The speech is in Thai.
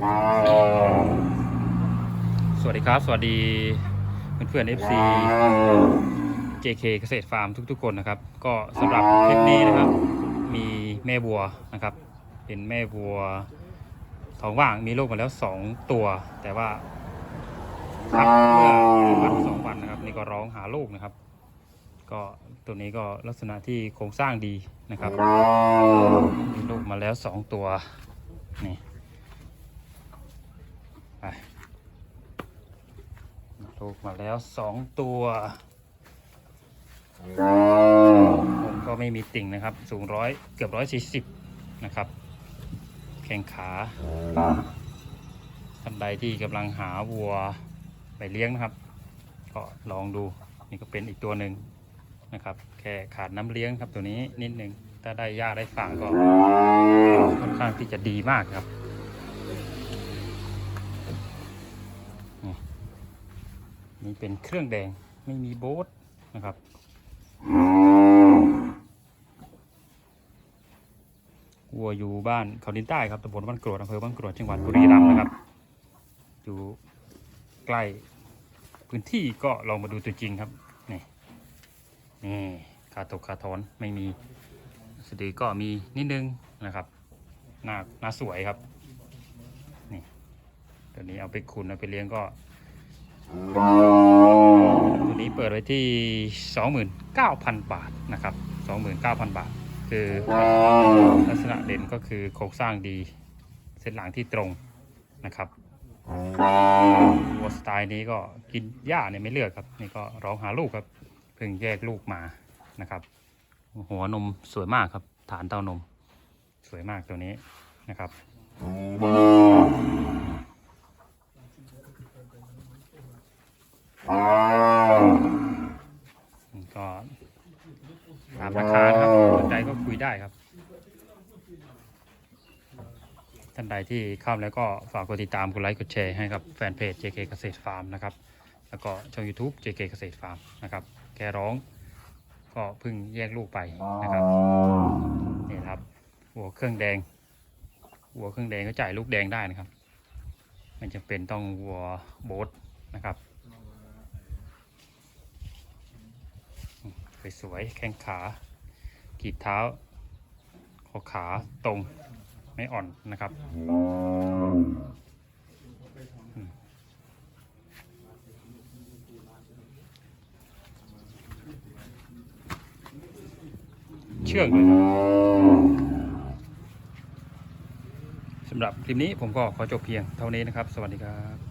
สวัสดีครับ สวัสดีเพื่อนๆ FC JK เกษตรฟาร์มทุกๆ คนนะครับ ก็สำหรับคลิปนี้นะครับ มีแม่วัวนะครับ เป็นแม่วัวท้องว่างมีลูกมาแล้ว 2 ตัว แต่ว่าพักเมื่อวันสองวันนะครับ นี่ก็ร้องหาลูกนะครับ ก็ตัวนี้ก็ลักษณะที่โครงสร้างดีนะครับมีลูกมาแล้ว 2 ตัวนี่ไป ลูกมาแล้วสองตัวผมก็ไม่มีติ่งนะครับ สูงร้อยเกือบร้อยสี่สิบนะครับ แข้งขาท่านใดที่กำลังหาวัวไปเลี้ยงนะครับ ก็ลองดูนี่ก็เป็นอีกตัวหนึ่งนะครับ แค่ขาดน้ำเลี้ยงครับตัวนี้นิดหนึ่งถ้าได้หญ้าได้ฟางก็ค่อนข้างที่จะดีมากครับ นี่เป็นเครื่องแดงไม่มีโบ๊ทนะครับ วัวอยู่บ้านเขาดินใต้ครับตำบลบ้านกรวดอำเภอบ้านกรวดจังหวัดบุรีรัมย์นะครับ อยู่ใกล้พื้นที่ก็ลองมาดูตัวจริงครับ นี่นี่ขาตกขาถอนไม่มีสะดือก็มีนิดนึงนะครับหน้าหน้าสวยครับ นี่ตัวนี้เอาไปขุนเอาไปเลี้ยงก็ ตัวนี้เปิดไว้ที่ 29,000 บาทนะครับ 29,000 บาท คือลักษณะเด่นก็คือโครงสร้างดี เส้นหลังที่ตรงนะครับวัวสไตล์นี้ก็กินหญ้าเนี่ยไม่เลือกครับ นี่ก็ร้องหาลูกครับ เพิ่งแยกลูกมานะครับ หัวนมสวยมากครับ ฐานเต้านม สวยมากตัวนี้นะครับ ก็ตามราคานะครับสนใจก็คุยได้ครับ ท่านใดที่เข้าแล้วก็ฝากกดติดตามกดไลค์กดแชร์ให้กับแฟนเพจ JK เกษตรฟาร์มนะครับ แล้วก็ช่อง YouTube JK เกษตรฟาร์มนะครับ แกร้อง ก็เพิ่งแยกลูกไปนะครับนี่นะครับหัวเครื่องแดง หัวเครื่องแดงก็จ่ายลูกแดงได้นะครับ มันจะเป็นต้องวัวโบทนะครับ สวยๆแข้งขากีบเท้าข้อขาตรงไม่อ่อนนะครับเชื่องเลยครับสำหรับคลิปนี้ผมก็ขอจบเพียงเท่านี้นะครับ สวัสดีครับ